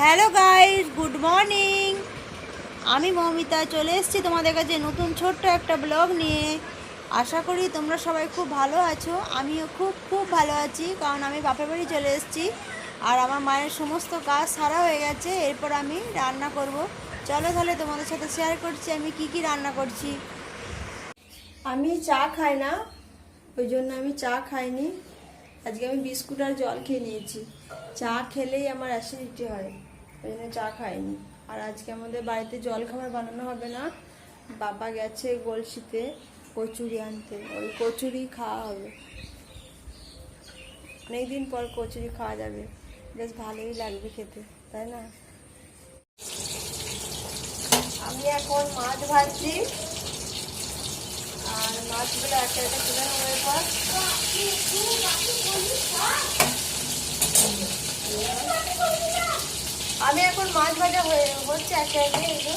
Hello guys good morning আমি মৌমিতা, চলে এসেছি তোমাদের কাছে নতুন ছোট্ট একটা ব্লগ নিয়ে। আশা করি তোমরা সবাই খুব ভালো আছো। আমিও খুব খুব ভালো আছি, কারণ আমি বাপের বাড়ি চলে এসেছি। আর আমার মায়ের সমস্ত কাজ সারা হয়ে গেছে, এরপর আমি রান্না করব। চলো তাহলে তোমাদের সাথে শেয়ার করছি, আমি কি কি রান্না করছি। আমি চা খাই না, ওই জন্য আমি চা খাইনি। আজকে আমি বিস্কুট আর জল খেয়ে নিয়েছি। চা খেলেই আমার অ্যাসিডিটি হয়, ওই জন্য চা খাইনি। আর আজকে আমাদের বাড়িতে জল খাবার বানানো হবে না। বাবা গেছে গলসিতে কচুরি আনতে, ওই কচুরি খাওয়া হবে। অনেকদিন পর কচুরি খাওয়া যাবে, বেশ ভালোই লাগবে খেতে, তাই না? আমি এখন মাছ ভাজছি। মাছগুলো একটা একটা তুলে নেব এরপর আমি এখন মাছ ভাজা হয়ে হচ্ছে একে একে এই যে।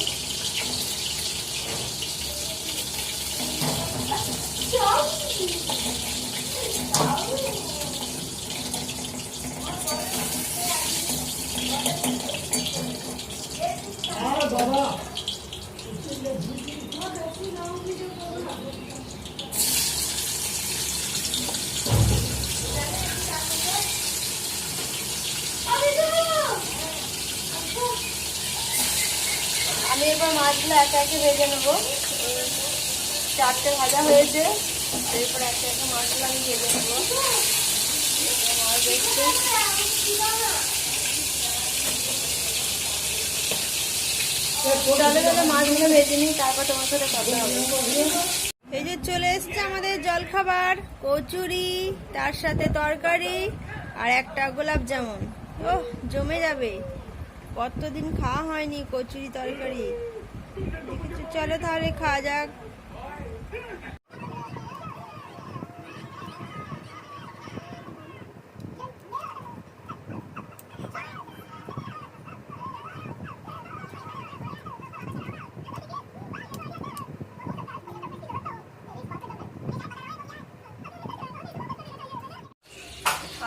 এবার মাছগুলো একে একে ভেজে নেব। চারটে ভাজা হয়েছে। এরপর একে একে মাছগুলো আমি ভেজে নেব। মাছ চলে মাছগুলো ভেজে নিই, তারপর তোমার সাথে কথা হবে। এই যে চলে এসছে আমাদের জলখাবার, কচুরি, তার সাথে তরকারি, আর একটা গোলাপ জামুন। ও জমে যাবে। কতদিন খাওয়া হয়নি কচুরি তরকারি? দেখেছ? চলো তাহলে খাওয়া যাক।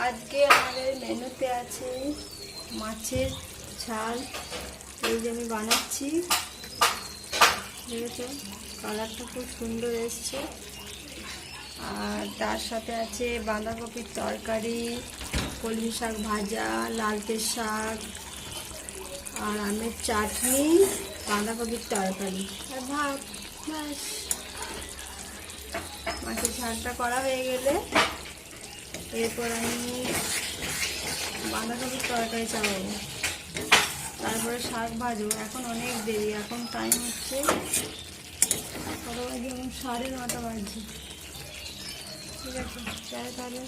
আজকে আমাদের মেনুতে আছে মাছের ঝাল এই যে আমি বানাচ্ছি। দেখেছ? কালারটা খুব সুন্দর এসছে। আর তার সাথে আছে বাঁধাকপির তরকারি, কলমি শাক ভাজা লালতে শাক, আর আমের চাটনি, বাঁধাকপির তরকারি। আর ভাত, ব্যাস। মাছের ঝালটা করা হয়ে গেলে এরপর আমি বাঁধাকপির তরকারি চালাবো তারপরে শাক ভাজবো। এখন অনেক দেরি, এখন টাইম হচ্ছে কত বাজে এখন সাড়ে নটা বাজছে। ঠিক আছে চাই তাহলে।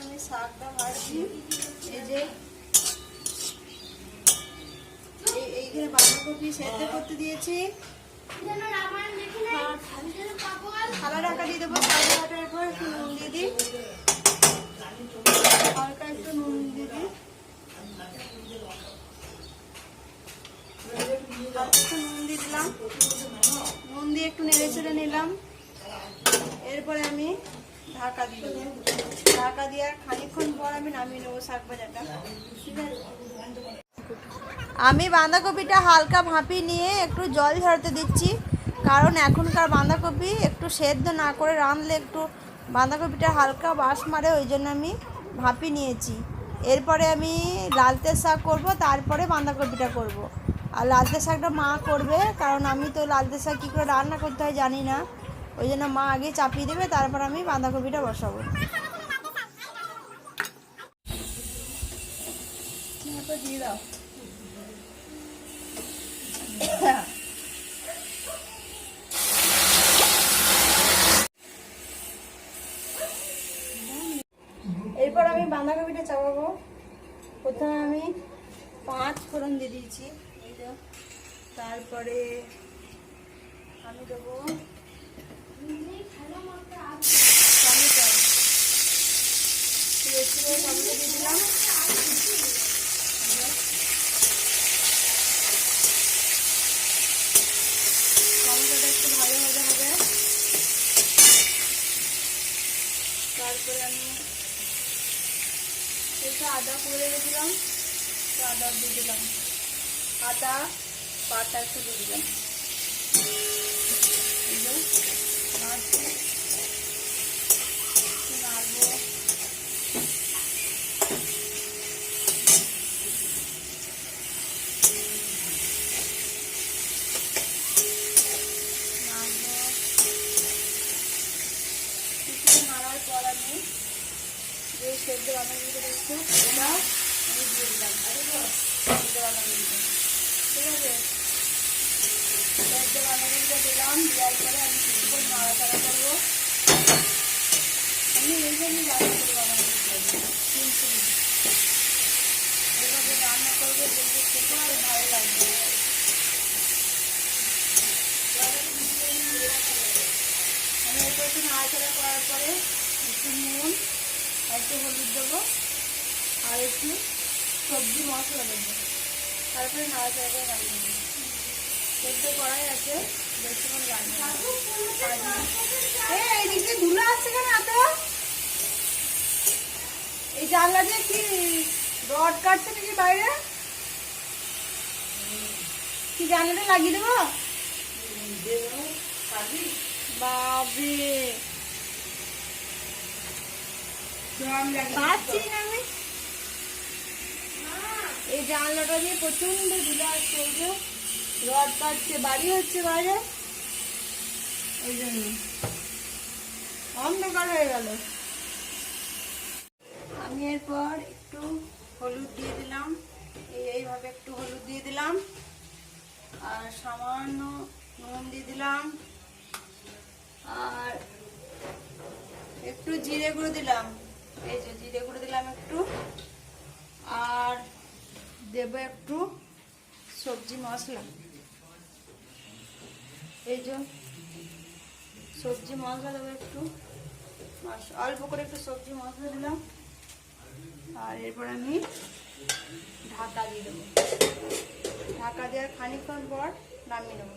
আমি শাকটা ভাজছি। এই যে এইখানে বাঁধাকপি সেদ্ধ করতে দিয়েছি। থালা ঢাকা দিয়ে দেবো সাড়ে নটার পর নুন দিয়ে দিই। হালকা একটু নুন দিয়ে দিই হালকা একটু নুন দিয়ে দিলাম নুন দিয়ে একটু নেড়ে চেড়ে নিলাম এরপরে আমি ঢাকা দিয়ে ঢাকা খানিকক্ষণ পর আমি নামিয়ে নেব শাক আমি বাঁধাকপিটা হালকা ভাপি নিয়ে একটু জল ঝরাতে দিচ্ছি, কারণ এখনকার বাঁধাকপি একটু সেদ্ধ না করে রাঁধলে একটু বাঁধাকপিটা হালকা বাস মারে, ওই জন্য আমি ভাপি নিয়েছি। এরপরে আমি লালতে শাক করব, তারপরে বাঁধাকপিটা করব। আর লালতে শাকটা মা করবে, কারণ আমি তো লালতে শাক কী করে রান্না করতে হয় জানি না। ওই জন্য মা আগে চাপিয়ে দেবে, তারপর আমি বাঁধাকপিটা বসাবো। দিয়ে দাও এরপর আমি বাঁধাকপিটা চাপাবো। প্রথমে আমি পাঁচ ফোড়ন দিয়ে দিয়েছি তারপরে আমি দেবো তারপরে আমি আদা করে রেখেছিলাম আদা দিয়ে দিলাম আদা পাতা একটু দিয়ে দিলাম এই যে, নাড়ছি। একটু নাড়বো নাড়বো কিছু নাড়ার পর আমি যে সেদ্ধ বাঁধাকপিটা একটু এটা আমি দিয়ে দিলাম সেদ্ধ বাঁধাকপিটা ঠিক আছে সেদ্ধ বাঁধাকপিটা দিলাম দেওয়ার পরে আমি কিছুক্ষণ নাড়াচাড়া করব আমি এইভাবেই রান্না করব সিম্পলি এইভাবে রান্না করবে দেখবে খেতে আর ভালো লাগবে আমি এটা একটু নাড়াচাড়া করার পরে একটু নুন একটু হলুদ দেবো আর একটু সবজি মশলা দেবো তারপরে নাড়াচাড়া করে রান্না দেবো সেদ্ধ করাই আছে, বেশিক্ষণ লাগবে না। পাঁচ মিনিট। এই, এইদিকে ধুলো আসছে কেন এত এই কি? রড কাটছে নাকি বাইরে? কি জানলাটা লাগিয়ে দেবো? বাবরে পাচ্ছি না আমি। এই জানলাটা দিয়ে প্রচণ্ড ধুলো আসছে রড কাটছে, বাড়ি হচ্ছে বাইরে। ওই জন্য। অন্ধকার হয়ে গেল। আমি এরপর একটু হলুদ দিয়ে দিলাম। এই এইভাবে একটু হলুদ দিয়ে দিলাম। আর সামান্য নুন দিয়ে দিলাম। আর একটু জিরে গুঁড়ো দিলাম। এই যে জিরে গুঁড়ো দিলাম একটু। আর দেব একটু সবজি মশলা। এই যে সবজি মশলা দেবো একটু। অল্প করে একটু সবজি মশলা দিলাম। আর এরপর আমি ঢাকা দিয়ে দেবো। ঢাকা দেওয়ার খানিকক্ষণ পর নামিয়ে নেব।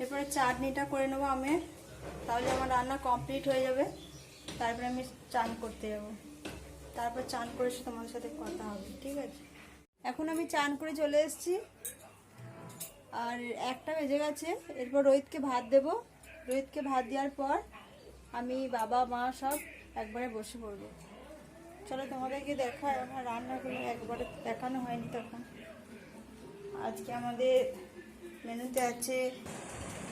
এরপরে চাটনিটা করে নেব আমি। তাহলে আমার রান্না কমপ্লিট হয়ে যাবে। তারপরে আমি চান করতে যাব। তারপর চান করে এসে তোমার সাথে কথা হবে, ঠিক আছে? এখন আমি চান করে চলে এসেছি। আর একটা বেজে গেছে। এরপর রোহিতকে ভাত দেব। রোহিতকে ভাত দেওয়ার পর আমি বাবা, মা সব একবারে বসে পড়ব। চলো তোমাদেরকে দেখায় আমার রান্নাগুলো একবারে দেখানো হয়নি তখন। আজকে আমাদের মেনুতে আছে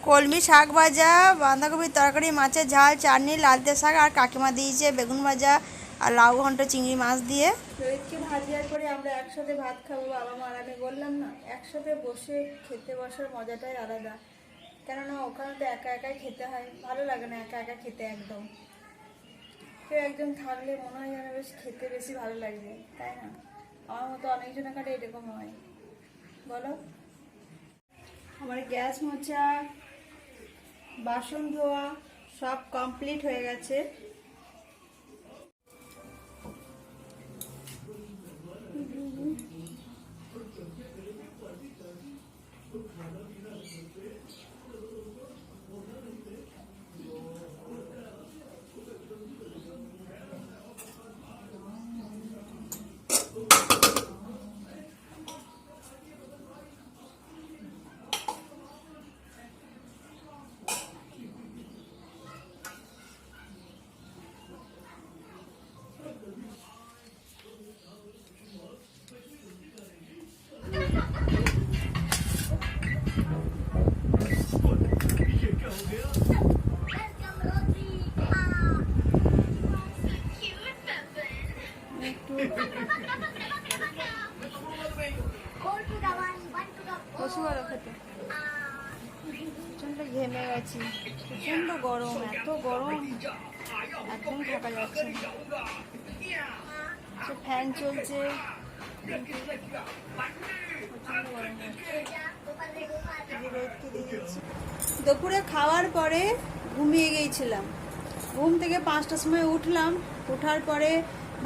কলমি শাক ভাজা, বাঁধাকপির তরকারি, মাছের ঝাল, চাটনি লালতে শাক, আর কাকিমা দিয়েছে বেগুন ভাজা আর লাউ ঘন্ট চিংড়ি মাছ দিয়ে। রোহিতকে ভাত দেওয়ার পরে আমরা একসাথে ভাত খাব বাবা মা আর আমি বললাম না, একসাথে বসে খেতে বসার মজাটাই আলাদা। কেননা ওখানে তো একা একাই খেতে হয়, ভালো লাগে না একা একা খেতে একদম। কেউ একজন থাকলে মনে হয় যেন বেশ খেতে বেশি ভালো লাগবে, তাই না? আমার মতো অনেকজনের কাছে এরকম হয়। বলো। আমার গ্যাস, মোচা, বাসন ধোয়া সব কমপ্লিট হয়ে গেছে। দিয়ে দিচ্ছি। দুপুরে খাওয়ার পরে ঘুমিয়ে গিয়েছিলাম। ঘুম থেকে পাঁচটার সময় উঠলাম। ওঠার পরে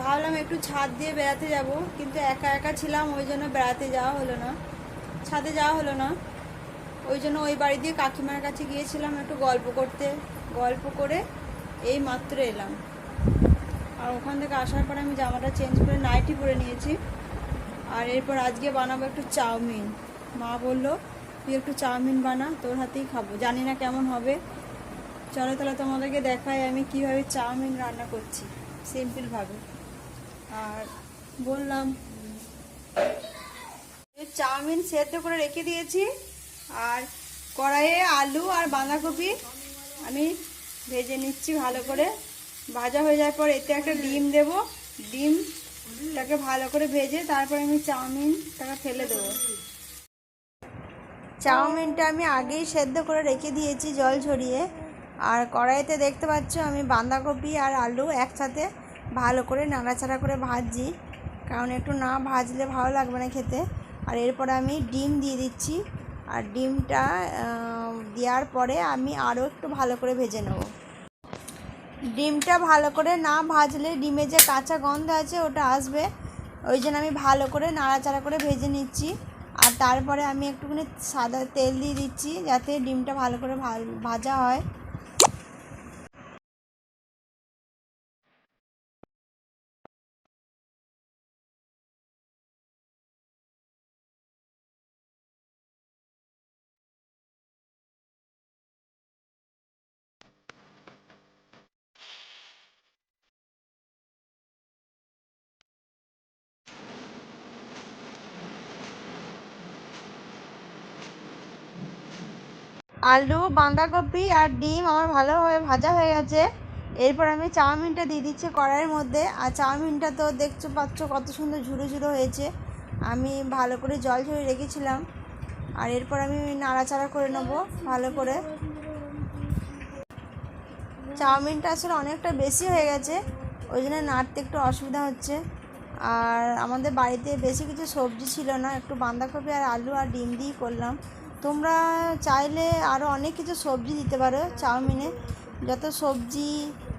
ভাবলাম একটু ছাদ দিয়ে বেড়াতে যাব, কিন্তু একা একা ছিলাম, ওই জন্য বেড়াতে যাওয়া হলো না। ছাদে যাওয়া হলো না। ওই জন্য ওই বাড়ি দিয়ে কাকিমার কাছে গিয়েছিলাম একটু গল্প করতে। গল্প করে এই মাত্র এলাম। আর ওখান থেকে আসার পরে আমি জামাটা চেঞ্জ করে নাইটি পরে নিয়েছি। আর এরপর আজকে বানাবো একটু চাউমিন। মা বলল, তুই একটু চাউমিন বানা, তোর হাতেই খাব। জানি না কেমন হবে। চলো তাহলে তোমাদেরকে দেখাই আমি কীভাবে চাউমিন রান্না করছি সিম্পলভাবে আর বললাম চাউমিন সেদ্ধ করে রেখে দিয়েছি। আর কড়াইয়ে আলু আর বাঁধাকপি আমি ভেজে নিচ্ছি ভালো করে। ভাজা হয়ে যাওয়ার পর এতে একটা ডিম দেব। ডিমটাকে ভালো করে ভেজে তারপরে আমি চাউমিনটাকে ফেলে দেবো। চাউমিনটা আমি আগেই সেদ্ধ করে রেখে দিয়েছি জল ঝরিয়ে। আর কড়াইতে দেখতে পাচ্ছ আমি বাঁধাকপি আর আলু একসাথে ভালো করে নাড়াচাড়া করে ভাজছি। কারণ একটু না ভাজলে ভালো লাগবে না খেতে। আর এরপরে আমি ডিম দিয়ে দিচ্ছি। আর ডিমটা দেওয়ার পরে আমি আরও একটু ভালো করে ভেজে নেব। ডিমটা ভালো করে না ভাজলে ডিমে যে কাঁচা গন্ধ আছে, ওটা আসবে। ওই জন্য আমি ভালো করে নাড়াচাড়া করে ভেজে নিচ্ছি। আর তারপরে আমি একটুখানি সাদা তেল দিয়ে দিচ্ছি, যাতে ডিমটা ভালো করে ভাজা হয়। আলু, বাঁধাকপি আর ডিম আমার ভালোভাবে ভাজা হয়ে গেছে। এরপর আমি চাউমিনটা দিয়ে দিচ্ছি কড়াইয়ের মধ্যে। আর চাউমিনটা তো দেখছ, পাচ্ছ কত সুন্দর ঝুরো ঝুরো হয়েছে। আমি ভালো করে জল ঝরিয়ে রেখেছিলাম। আর এরপর আমি নাড়াচাড়া করে নেব ভালো করে। চাউমিনটা আসলে অনেকটা বেশি হয়ে গেছে, ওই জন্য নাড়তে একটু অসুবিধা হচ্ছে। আর আমাদের বাড়িতে বেশি কিছু সবজি ছিল না, একটু বাঁধাকপি আর আলু আর ডিম দিয়েই করলাম। তোমরা চাইলে আরও অনেক কিছু সবজি দিতে পারো, চাউমিনে। যত সবজি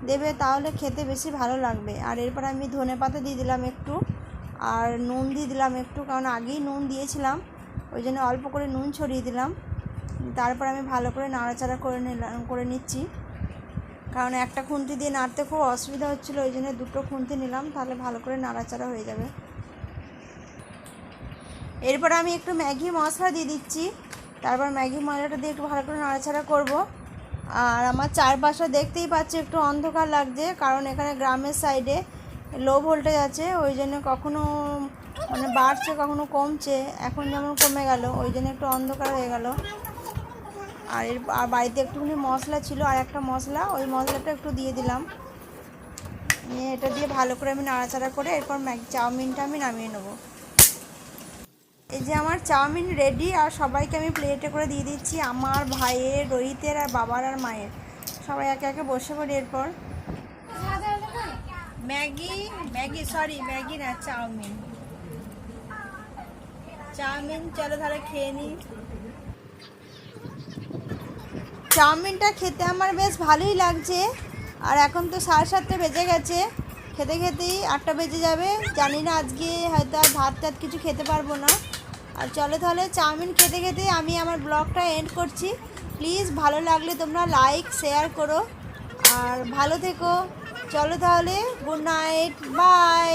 দেবে তাহলে খেতে বেশি ভালো লাগবে। আর এরপর আমি ধনে পাতা দিয়ে দিলাম একটু, আর নুন দিয়ে দিলাম একটু, কারণ আগেই নুন দিয়েছিলাম, ওই জন্য অল্প করে নুন ছড়িয়ে দিলাম। তারপর আমি ভালো করে নাড়াচাড়া করে নিলাম, করে নিচ্ছি। কারণ একটা খুন্তি দিয়ে নাড়তে খুব অসুবিধা হচ্ছিল, ওই জন্য দুটো খুন্তি নিলাম, তাহলে ভালো করে নাড়াচাড়া হয়ে যাবে। এরপর আমি একটু ম্যাগি মশলা দিয়ে দিচ্ছি। তারপর ম্যাগি মশলাটা দিয়ে একটু ভালো করে নাড়াচাড়া করব। আর আমার চারপাশে দেখতেই পাচ্ছি, একটু অন্ধকার লাগছে, কারণ এখানে গ্রামের সাইডে লো ভোল্টেজ আছে, ওই জন্য কখনো মানে বাড়ছে, কখনো কমছে, এখন যেমন কমে গেল, ওই জন্য একটু অন্ধকার হয়ে গেল। আর এর আর বাড়িতে একটুখানি মশলা ছিল, আর একটা মশলা, ওই মশলাটা একটু দিয়ে দিলাম। নিয়ে এটা দিয়ে ভালো করে আমি নাড়াচাড়া করে এরপর ম্যাগ চাউমিনটা আমি নামিয়ে নেব। এই যে আমার চাউমিন রেডি আর সবাইকে আমি প্লেটে করে দিয়ে দিচ্ছি, আমার ভাইয়ের, রোহিতের আর বাবার আর মায়ের। সবাই একে একে বসে পড়ি এরপর। ম্যাগি ম্যাগি সরি ম্যাগি না, চাউমিন। চাউমিন, চলো তাহলে খেয়ে নিই চাউমিনটা খেতে আমার বেশ ভালোই লাগছে, আর এখন তো সাড়ে সাতটা বেজে গেছে। খেতে খেতেই আটটা বেজে যাবে। জানি না আজকে হয়তো আর ভাত টাত কিছু খেতে পারব না। আর চলো তাহলে চাউমিন খেতে খেতে আমি আমার ব্লগটা এন্ড করছি। প্লিজ ভালো লাগলে তোমরা লাইক শেয়ার করো। আর ভালো থেকো। চলো তাহলে গুড নাইট বাই